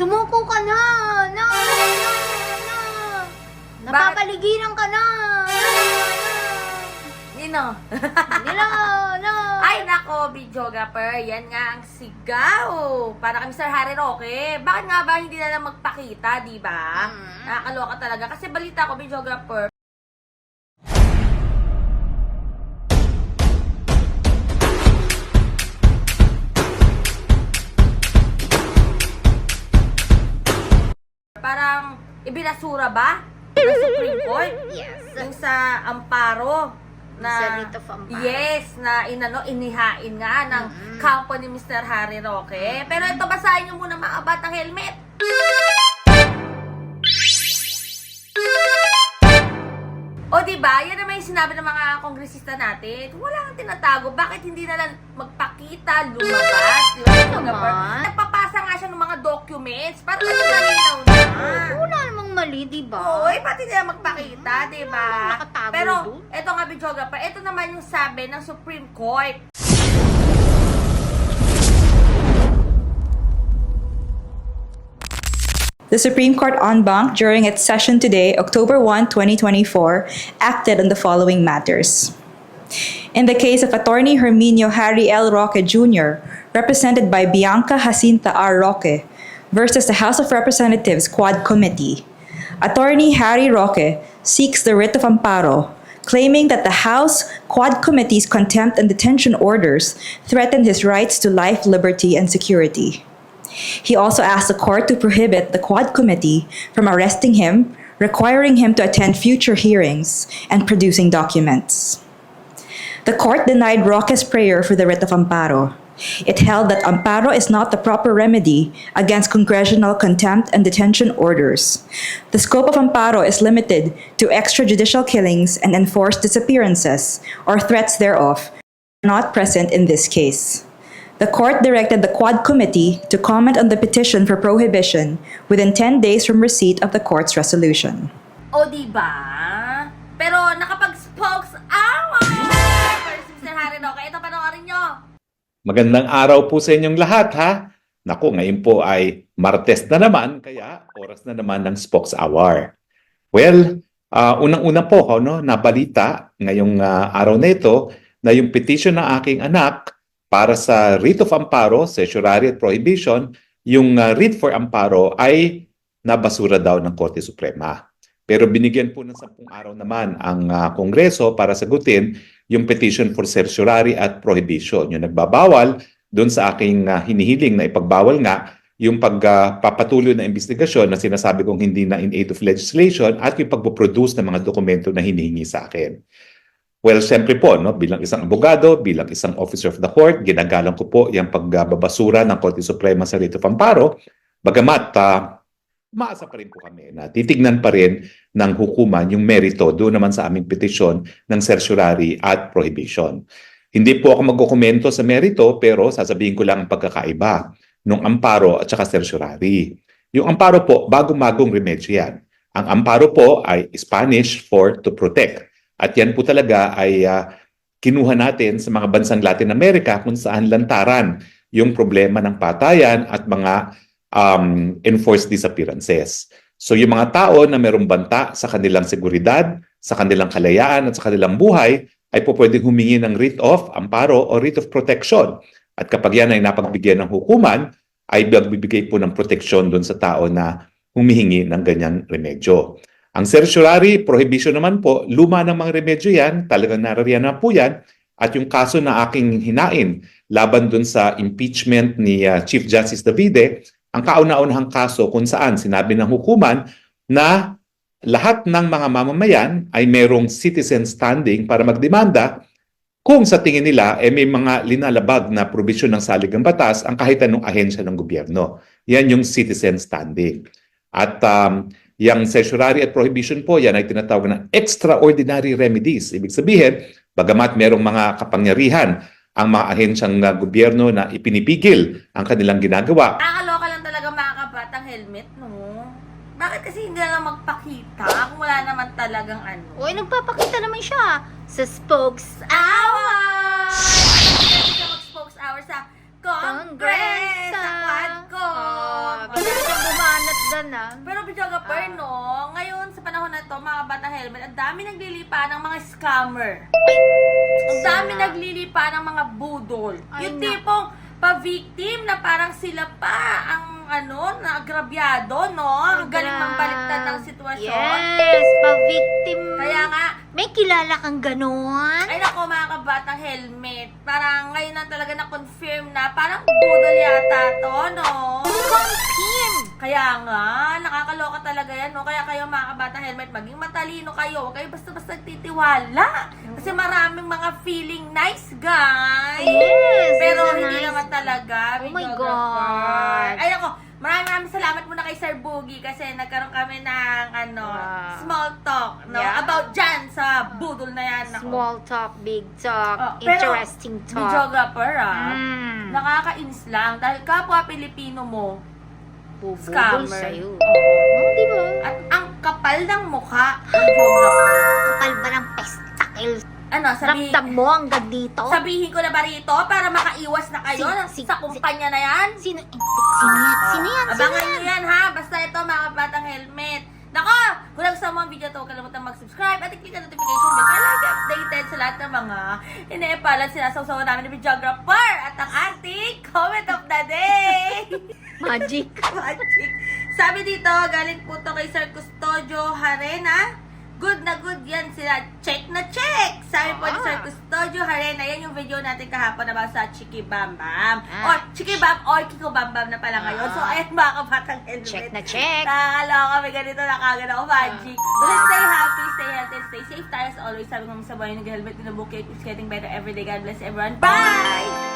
Sumuko ka na! Na! Na! Na! Napapaligiran ka na! Nino? Nila! Na! Ay, nako, videographer. Yan nga ang sigaw. Para kami Sir Harry Roque. Bakit nga ba hindi na lang magpakita, di ba? Mm. Nakakaloka talaga. Kasi balita ko, videographer, ibinasura ba ng Supreme Court? Yes. Yung sa amparo na Sa writ of amparo. Yes, na inano inihain nga ng Mhm. kampo ni Mr. Harry Roque. Pero ito basahin niyo muna mga batang helmet. O di ba? Yan naman yung sinabi ng mga kongresista natin. Wala kang tinatago. Bakit hindi na lang magpakita, lumabas? Di ba? naman. Nagpapasa nga siya ng mga documents. Para malinaw na. Wala namang mali, di ba? Oo, eh, pati nila magpakita, di ba? Nakatago Pero, dun. eto nga, videographer, eto naman yung sabi ng Supreme Court. The Supreme Court en banc during its session today, October 1, 2024, acted on the following matters. In the case of attorney Herminio Harry L. Roque Jr., represented by Bianca Jacinta R. Roque, versus the House of Representatives Quad Committee, attorney Harry Roque seeks the writ of amparo, claiming that the House Quad Committee's contempt and detention orders threaten his rights to life, liberty, and security. He also asked the court to prohibit the Quad Committee from arresting him, requiring him to attend future hearings, and producing documents. The court denied Roque's prayer for the writ of amparo. It held that amparo is not the proper remedy against congressional contempt and detention orders. The scope of amparo is limited to extrajudicial killings and enforced disappearances or threats thereof, not present in this case. The court directed the Quad Committee to comment on the petition for prohibition within 10 days from receipt of the court's resolution. O, di ba? Pero, nakapag-spokes Magandang araw po sa inyong lahat ha. Naku, ngayon po ay Martes na naman, kaya oras na naman ng Spokes Hour. Well, ah, unang-una po ko, no, nabalita ngayong ah, araw na ito na yung petition ng aking anak para sa writ of amparo, certiorari at prohibition, yung ah, writ for amparo ay nabasura daw ng Korte Suprema. Pero binigyan po ng sampung araw naman ang ah, Kongreso para sagutin yung petition for certiorari at prohibition. Yung nagbabawal doon sa aking ah, hinihiling na ipagbawal nga yung pagpapatuloy na investigasyon na sinasabi kong hindi na in aid of legislation at yung pagpoproduce ng mga dokumento na hinihingi sa akin. Well, siyempre po, no, bilang isang abogado, bilang isang officer of the court, ginagalang ko po yung pagbabasura ng Korte Suprema sa Rito of Amparo. Bagamat, ah, umaasa pa rin po kami na titignan pa rin ng hukuman yung merito doon naman sa aming petisyon ng certiorari at prohibition. Hindi po ako magkukomento sa merito pero sasabihin ko lang ang pagkakaiba ng amparo at saka certiorari. Yung amparo po, bagong-bagong remedyo yan. Ang amparo po ay Spanish for to protect. At yan po talaga ay ah, kinuha natin sa mga bansang Latin America kung saan lantaran yung problema ng patayan at mga um, enforced disappearances. So yung mga tao na merong banta sa kanilang seguridad, sa kanilang kalayaan at sa kanilang buhay ay po pwedeng humingi ng writ of amparo o writ of protection. At kapag yan ay napagbigyan ng hukuman, ay magbibigay po ng proteksyon doon sa tao na humihingi ng ganyang remedyo. Ang certiorari prohibition naman po, luma ng mga remedyo yan, talagang narariyan na po yan. At yung kaso na aking hinain laban doon sa impeachment ni uh, Chief Justice Davide, ang kauna-unahang kaso kung saan sinabi ng hukuman na lahat ng mga mamamayan ay merong citizen standing para magdemanda kung sa tingin nila eh may mga linalabag na probisyon ng saligang batas ang kahit anong ahensya ng gobyerno. Yan yung citizen standing. At um, yung certiorari at prohibition po, yan ay tinatawag na extraordinary remedies. Ibig sabihin, bagamat merong mga kapangyarihan ang mga ahensyang uh, gobyerno na ipinipigil ang kanilang ginagawa, Nakakaloka lang talaga mga kabatang helmet, no? Bakit kasi hindi na lang magpakita kung wala naman talagang ano? Uy, nagpapakita naman siya sa spokes Hour! Siya mag-spokes hour sa Congress! Sa Quadcom! Ah, O, talagang ah. Pero videographer, Ah. no, ngayon sa panahon na to, mga bata helmet, ang dami naglilipa ng mga scammer. Ang dami naglilipa ng mga budol. Ay, yung tipong pa-victim na parang sila pa ang ano, na agrabyado, no? Ang galing Gra- mambaliktad ng sitwasyon. Yes, pa-victim. Kaya nga, May kilala kang ganon? ay nako mga kabatang helmet, parang ngayon na talaga na-confirm na parang budol yata to, no? Confirm. Kaya nga, nakakaloka talaga yan, no? Kaya kayo mga kabatang helmet, maging matalino kayo. Huwag kayo basta-basta titiwala. Kasi maraming mga feeling nice, guys. Yes, Pero hindi nice- naman talaga. Oh my videographer. God. Maraming maraming salamat muna kay Sir Boogie kasi nagkaroon kami ng ano, Wow. small talk, no? Yeah. About dyan sa budol na yan. Ako. Small talk, big talk, Oh, pero, interesting talk. Videographer, ah. Mm. Nakakainis lang dahil kapwa Pilipino mo, Bubudol scammer. sa'yo. Oo. Oh, di ba? At ang kapal ng mukha, videographer. Kapal ba ng pestakel? Ano, sabihin, Ramdam mo hanggang dito? sabihin ko na ba rito para makaiwas na kayo Si- si- sa kumpanya na yan? Sino? Sino yan? Sino yan? Sino Abangan yan? nyo yan ha, basta ito mga batang helmet. Nako, kung nagustuhan mo ang video to, huwag kalimutan mag-subscribe at i-click ang notification bell para lagi updated sa lahat ng mga inepalan sinasawsawan namin ni videographer at ang ating comment of the day. Magic. Magic. Sabi dito, galing po to kay Sir Custodio Harena. Good na good yan sila. Check na check! Sabi po ni Ah. Sir Custodio Harena, yan yung video natin kahapon about sa Chiki Bam Bam. Ah. Or Chiki Bam or Kiko Bam Bam na pala ngayon. Ah. So, ayan mga kabatang helmet. Check na check. Nakakalaw kami ganito, nakagana ako magic. But stay happy, stay healthy, stay safe tayo as always. Sabi ko sa buhay ng helmet, the book is getting better every day. God bless everyone. Bye!